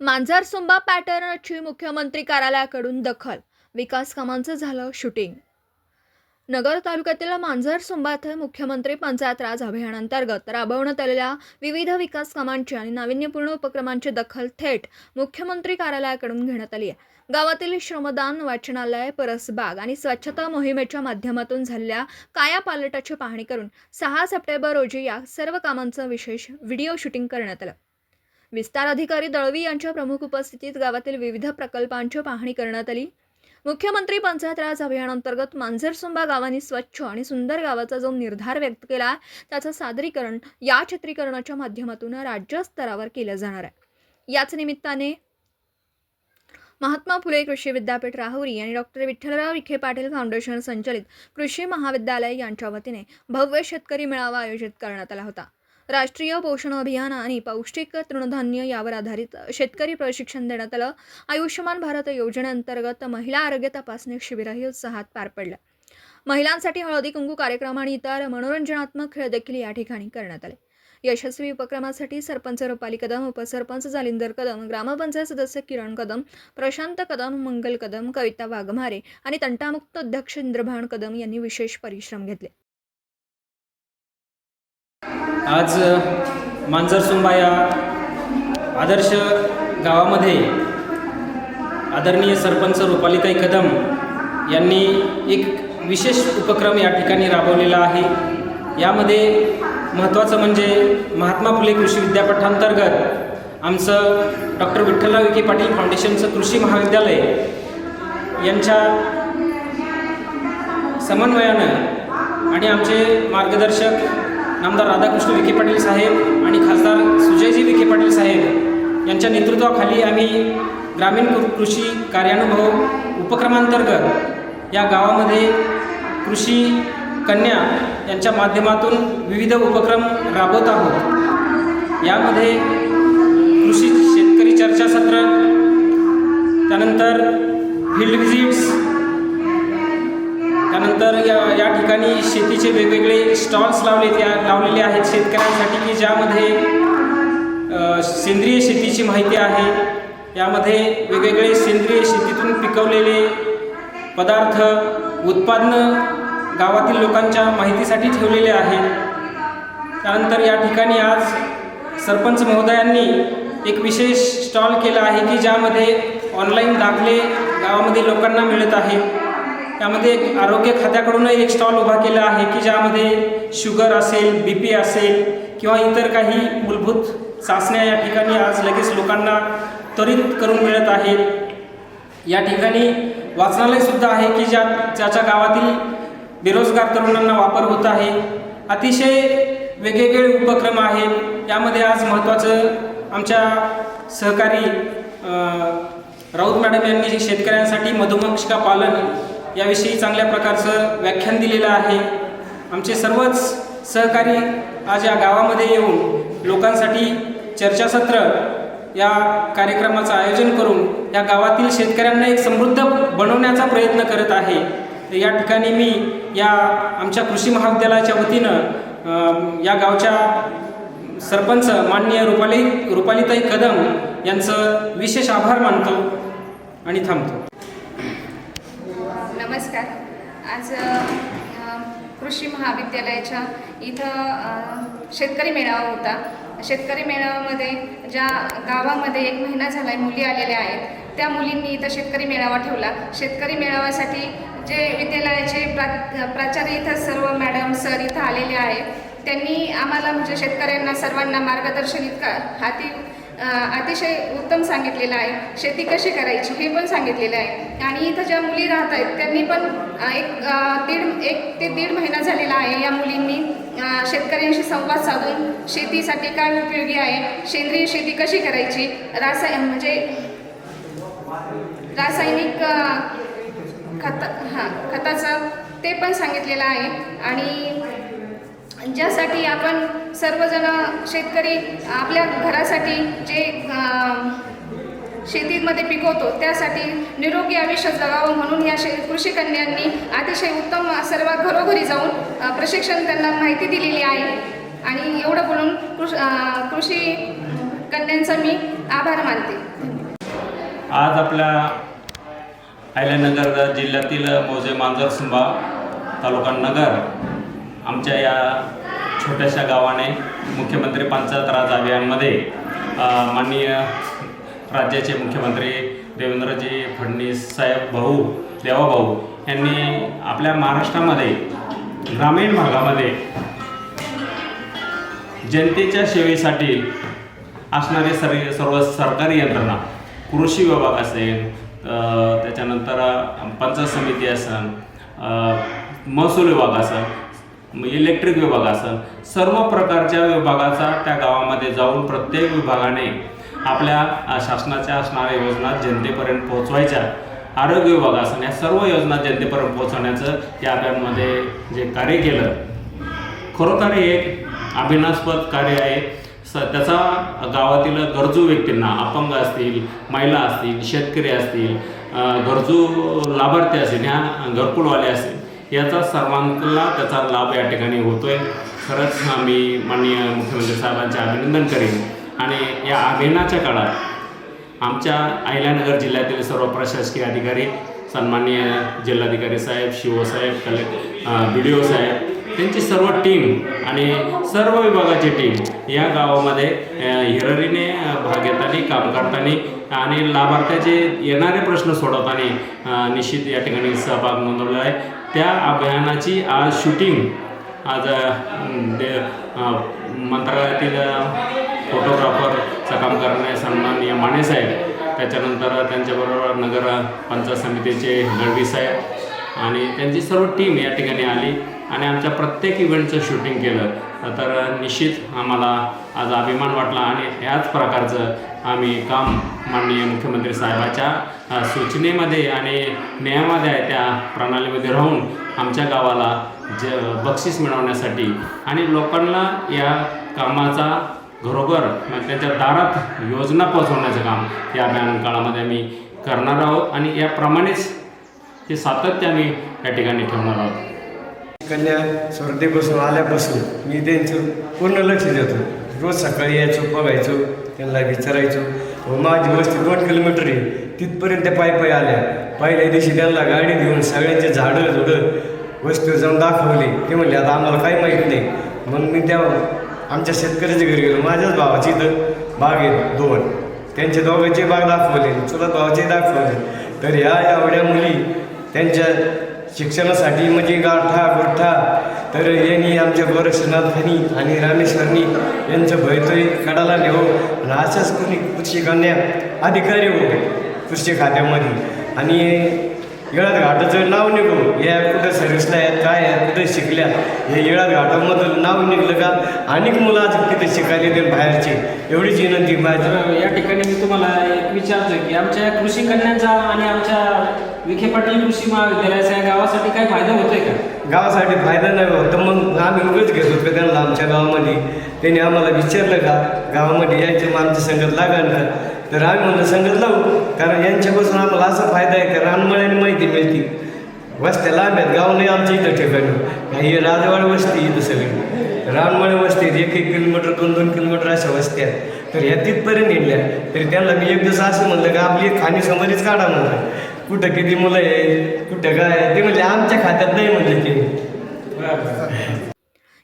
मांजरसुंबा पॅटर्नची मुख्यमंत्री कार्यालयाकडून दखल विकास कामांचं झालं शूटिंग. नगर तालुक्यातील मांजरसुंबा येथे मुख्यमंत्री पंचायत राज अभियानांतर्गत राबवण्यात आलेल्या विविध विकास कामांची आणि नाविन्यपूर्ण उपक्रमांची दखल थेट मुख्यमंत्री कार्यालयाकडून घेण्यात आली आहे. गावातील श्रमदान वाचनालय परसबाग आणि स्वच्छता मोहिमेच्या माध्यमातून झालेल्या कायापालटाची पाहणी करून सहा सप्टेंबर रोजी या सर्व कामांचं विशेष व्हिडिओ शूटिंग करण्यात आलं. विस्तार अधिकारी दळवी यांच्या प्रमुख उपस्थितीत गावातील विविध प्रकल्पांची पाहणी करण्यात आली. मुख्यमंत्री पंचायत राज अभियानांतर्गत मांजरसुंबा गावांनी स्वच्छ आणि सुंदर गावाचा जो निर्धार व्यक्त केला आहे त्याचं सादरीकरण या चित्रीकरणाच्या माध्यमातून राज्यस्तरावर केलं जाणार आहे. याच निमित्ताने महात्मा फुले कृषी विद्यापीठ राहुरी आणि डॉक्टर विठ्ठलराव विखे पाटील फाउंडेशन संचलित कृषी महाविद्यालय यांच्या वतीने भव्य शेतकरी मेळावा आयोजित करण्यात आला होता. राष्ट्रीय पोषण अभियान आणि पौष्टिक तृणधान्य यावर आधारित शेतकरी प्रशिक्षण देण्यात आलं. आयुष्यमान भारत योजनेअंतर्गत महिला आरोग्य तपासणी शिबिरही उत्साहात पार पडलं. महिलांसाठी हळदी कुंकू कार्यक्रम आणि इतर मनोरंजनात्मक खेळ देखील या ठिकाणी करण्यात आले. यशस्वी उपक्रमासाठी सरपंच रुपाली कदम उपसरपंच जालिंदर कदम ग्रामपंचायत सदस्य किरण कदम प्रशांत कदम मंगल कदम कविता वाघमारे आणि तंटामुक्त अध्यक्ष इंद्रभान कदम यांनी विशेष परिश्रम घेतले. आज मांजरसुंबा या आदर्श गावामध्ये आदरणीय सरपंच रुपालिताई कदम यांनी एक विशेष उपक्रम या ठिकाणी राबवलेला आहे. यामध्ये महत्त्वाचं म्हणजे महात्मा फुले कृषी विद्यापीठांतर्गत आमचं डॉक्टर विठ्ठलराव विखे पाटील फाउंडेशनचं कृषी महाविद्यालय यांच्या समन्वयानं आणि आमचे मार्गदर्शक नामदार राधाकृष्ण विखे पाटील साहेब आणि खासदार सुजयजी विखे पाटील साहेब यांच्या नेतृत्वाखाली आम्ही ग्रामीण कृषी कार्यानुभव उपक्रमांतर्गत या गावामध्ये कृषी कन्या यांच्या माध्यमातून विविध उपक्रम राबवत आहोत. यामध्ये कृषी शेतकरी चर्चासत्र त्यानंतर फील्ड व्हिजिट्स त्यानंतर या या ठिकाणी शेतीचे वेगवेगळे स्टॉल्स लावले त्या लावलेले आहेत शेतकऱ्यांसाठी की ज्यामध्ये सेंद्रिय शेतीची माहिती आहे. यामध्ये वेगवेगळे सेंद्रिय शेतीतून पिकवलेले पदार्थ उत्पादनं गावातील लोकांच्या माहितीसाठी ठेवलेले आहेत. त्यानंतर या ठिकाणी आज सरपंच महोदयांनी एक विशेष स्टॉल केला आहे की ज्यामध्ये ऑनलाईन दाखले गावामध्ये लोकांना मिळत आहेत त्यामध्ये एक आरोग्य खात्याकडूनही एक स्टॉल उभा केला आहे की ज्यामध्ये शुगर असेल बी पी असेल किंवा इतर काही मूलभूत चाचण्या या ठिकाणी आज लगेच लोकांना त्वरित करून मिळत आहेत. या ठिकाणी वाचनालयसुद्धा आहे की ज्या ज्याच्या गावातील बेरोजगार तरुणांना वापर होत आहे. अतिशय वेगवेगळे उपक्रम आहेत. यामध्ये आज महत्त्वाचं आमच्या सहकारी राऊत मॅडम यांनी शेतकऱ्यांसाठी मधुमक्षिका पालन याविषयी चांगल्या प्रकारचं व्याख्यान दिलेलं आहे. आमचे सर्वच सहकारी आज या गावामध्ये येऊन लोकांसाठी चर्चासत्र या कार्यक्रमाचं आयोजन करून या गावातील शेतकऱ्यांना एक समृद्ध बनवण्याचा प्रयत्न करत आहे. तर या ठिकाणी मी या आमच्या कृषी महाविद्यालयाच्या वतीनं या गावच्या सरपंच माननीय रुपाली रुपालीताई कदम यांचं विशेष आभार मानतो आणि थांबतो. नमस्कार. आज कृषी महाविद्यालयाच्या इथं शेतकरी मेळावा होता. शेतकरी मेळाव्यामध्ये ज्या गावामध्ये एक महिना झाला आहे मुली आलेल्या आहेत त्या मुलींनी इथं शेतकरी मेळावा ठेवला. शेतकरी मेळाव्यासाठी जे विद्यालयाचे प्रा प्राचार्य इथं सर्व मॅडम सर इथं आलेले आहेत. त्यांनी आम्हाला म्हणजे शेतकऱ्यांना सर्वांना मार्गदर्शन इतका हाती अतिशय उत्तम सांगितलेलं आहे. शेती कशी करायची हे पण सांगितलेलं आहे. आणि इथं ज्या मुली राहत आहेत त्यांनी पण एक दीड एक ते दीड महिना झालेला आहे या मुलींनी. शेतकऱ्यांशी संवाद साधून शेतीसाठी काय उपयोगी आहे सेंद्रिय शेती कशी करायची रासाय म्हणजे रासायनिक खत हां खताचं ते पण सांगितलेलं आहे. आणि ज्यासाठी आपण सर्वजण शेतकरी आपल्या घरासाठी जे शेतीमध्ये पिकवतो त्यासाठी निरोगी आयुष्य जगावं म्हणून या शे कृषी कन्यांनी अतिशय उत्तम सर्व घरोघरी जाऊन प्रशिक्षण त्यांना माहिती दिलेली आहे. आणि एवढं बोलून कृष कृषी कन्यांचा मी आभार मानते. आज आपल्या अहिल्यानगर जिल्ह्यातील मोजे मांजर सुंबा तालुका नगर आमच्या या छोट्याशा गावाने मुख्यमंत्री पंचायत राज अभियानमध्ये माननीय राज्याचे मुख्यमंत्री देवेंद्रजी फडणवीस साहेब भाऊ देवाभाऊ यांनी आपल्या महाराष्ट्रामध्ये ग्रामीण भागामध्ये जनतेच्या सेवेसाठी असणारे सर्व सर्व सरकारी यंत्रणा कृषी विभाग असेल त्याच्यानंतर पंचायत समिती असेल महसूल विभाग असेल म्हणजे इलेक्ट्रिक विभाग असेल. सर्व प्रकारच्या विभागाचा त्या गावामध्ये जाऊन प्रत्येक विभागाने आपल्या शासनाच्या असणाऱ्या योजना जनतेपर्यंत पोहोचवायच्या. आरोग्य विभाग असेल या सर्व योजना जनतेपर्यंत पोहोचवण्याचं या अभियानमध्ये जे कार्य केलं. खरोखर एक अभिनास्पद कार्य आहे. स त्याचा गावातील गरजू व्यक्तींना अपंग असतील महिला असतील शेतकरी असतील गरजू लाभार्थी असतील ह्या घरकुलवाले असतील याचा सर्वांना त्याचा लाभ या ठिकाणी होतो आहे खरंच मी माननीय मुख्यमंत्री साहेबांचे अभिनंदन करेन. आणि या अभियानाच्या काळात आमच्या अहिल्यानगर जिल्ह्यातील सर्व प्रशासकीय अधिकारी सन्माननीय जिल्हाधिकारी साहेब शिवसाहेब कलेक्ट बी डी ओ साहेब त्यांची सर्व टीम आणि सर्व विभागाची टीम या गावामध्ये हिररीने भाग घेताना काम करताना आणि लाभार्थ्याचे येणारे प्रश्न सोडवताना निश्चित या ठिकाणी सहभाग नोंदवलेला आहे. त्या अभियानाची आज शूटिंग आज मंत्रालयातील फोटोग्राफरचं काम करणारे सन्माननीय माने साहेब त्याच्यानंतर त्यांच्याबरोबर नगर पंचायत समितीचे गडवी साहेब आणि त्यांची सर्व टीम या ठिकाणी आली आणि आमच्या प्रत्येक इव्हेंटचं शूटिंग केलं. तर निश्चित आम्हाला आज अभिमान वाटला आणि याच प्रकारचं आम्ही काम माननीय मुख्यमंत्री साहेबाच्या सूचनेमध्ये आणि नियमामध्ये आहे त्या प्रणालीमध्ये राहून आमच्या गावाला ज बक्षीस मिळवण्यासाठी आणि लोकांना या कामाचा घरोघर मग त्यांच्या दारात योजना पोहोचवण्याचं काम या अभियान काळामध्ये आम्ही करणार आहोत. आणि याप्रमाणेच ते सातत्य आम्ही या ठिकाणी ठेवणार आहोत. कन्या स्पर्धेपासून आल्यापासून मी त्यांचं पूर्ण लक्ष देतो. रोज सकाळी यायचो बघायचो त्यांना विचारायचो. व माझी वस्ती दोन किलोमीटर आहे. तिथपर्यंत पायी पायी आल्या. पहिल्या दिवशी त्यांना गाडी घेऊन सगळ्यांचे झाडं झुडं वस्तू जाऊन दाखवली. ते म्हणले आता आम्हाला काही माहीत नाही. मग मी त्या आमच्या शेतकऱ्याच्या घरी गेलो. माझ्याच भावाची इथं बाग आहे दोन. त्यांच्या दोघांचे बाग दाखवले. चुलत भावाचे दाखवले. तर ह्या एवढ्या मुली त्यांच्या शिक्षणासाठी म्हणजे गाठा गुठा तर यांनी आमच्या गोरक्षनाथांनी आणि रामेश्वरनी यांचं भयतोय कडाला नेहो आणि अशाच कोणी कृषी कन्या अधिकारी हो कृषी खात्यामध्ये. आणि येळात घाटाचं नाव निघू या कुठं सर्व्हिसला आहेत काय आहेत कुठं शिकल्या हे येळात घाटामधलं नाव निघलं का? अनेक मुलं आज तिथे शिकायला येते बाहेरचे. एवढीच विनंती तर या ठिकाणी मी तुम्हाला एक विचारतो की आमच्या या कृषी कन्यांचा आणि आमच्या विखे पाटील कृषी महाविद्यालयाचा या गावासाठी काय फायदा होतोय का? गावासाठी फायदा नाही होत तर मग आम्ही उगच घेत होतो त्यांना आमच्या गावामध्ये? त्यांनी आम्हाला विचारलं का? गावामध्ये यायचं मग आमच्या संगत लागेल का? तर आम्ही म्हणलं संगत लावू. कारण यांच्यापासून आम्हाला असा फायदा आहे का रानमळ्याने माहिती मिळते. वस्त्या लांब आहेत गाव नाही आमच्या इथं ठिकाणी. हे राजवाड वस्ती इथं सगळी. रानमळे वस्ती एक एक किलोमीटर दोन दोन किलोमीटर अशा वस्त्या आहेत. तर ह्या तिथपर्यंत नेल्या. तरी त्यांना मी एक दिवस असं म्हणलं का आपली खाणी समोरच काढा म्हणलं. कुठं किती मुलं आहेत कुठं काय आहे? ते म्हणजे आमच्या खात्यात नाही म्हणले ते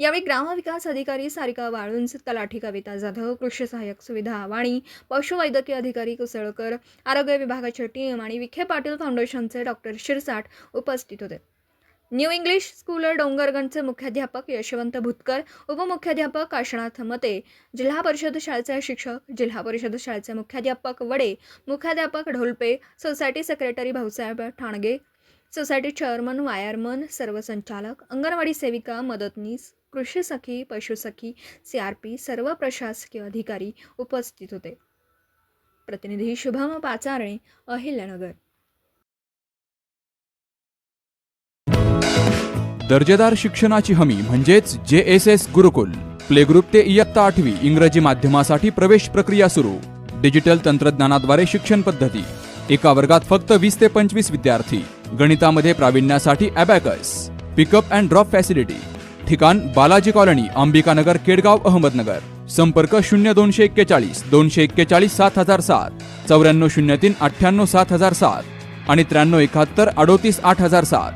यावेळी ग्रामविकास अधिकारी सारिका वाळुंज तलाठी कविता जाधव कृषी सहाय्यक सुविधा वाणी पशुवैद्यकीय अधिकारी कुसळकर आरोग्य विभागाची टीम आणि विखे पाटील फाउंडेशनचे डॉक्टर शिरसाट उपस्थित होते. न्यू इंग्लिश स्कूल डोंगरगणचे मुख्याध्यापक यशवंत भुतकर उपमुख्याध्यापक काशनाथ मते जिल्हा परिषद शाळेचे शिक्षक जिल्हा परिषद शाळेचे मुख्याध्यापक वडे मुख्याध्यापक Dholpe society secretary Bhausaheb Thange society chairman wireman सर्व संचालक अंगणवाडी सेविका मदतनीस कृषी सखी पशुसखी सी आर पी सर्व प्रशासकीय अधिकारी उपस्थित होते. प्रतिनिधी शुभम पाचारणे अहिल्यानगर. दर्जेदार शिक्षणाची हमी म्हणजेच J S S Gurukul. Play group ते इयत्ता आठवी इंग्रजी माध्यमासाठी प्रवेश प्रक्रिया सुरू. डिजिटल तंत्रज्ञानाद्वारे शिक्षण पद्धती. एका वर्गात फक्त वीस ते पंचवीस विद्यार्थी. गणितामध्ये प्रावीण्यासाठी abacus pickup and drop facility ठिकाण बालाजी कॉलनी अंबिकानगर केडगाव अहमदनगर. संपर्क शून्य दोनशे एक्केचाळीस दोनशे एक्केचाळीस सात हजार सात चौऱ्याण्णव शून्य तीन अठ्ठ्याण्णव सात हजार सात आणि त्र्याण्णव एकाहत्तर अडोतीस आठ हजार सात.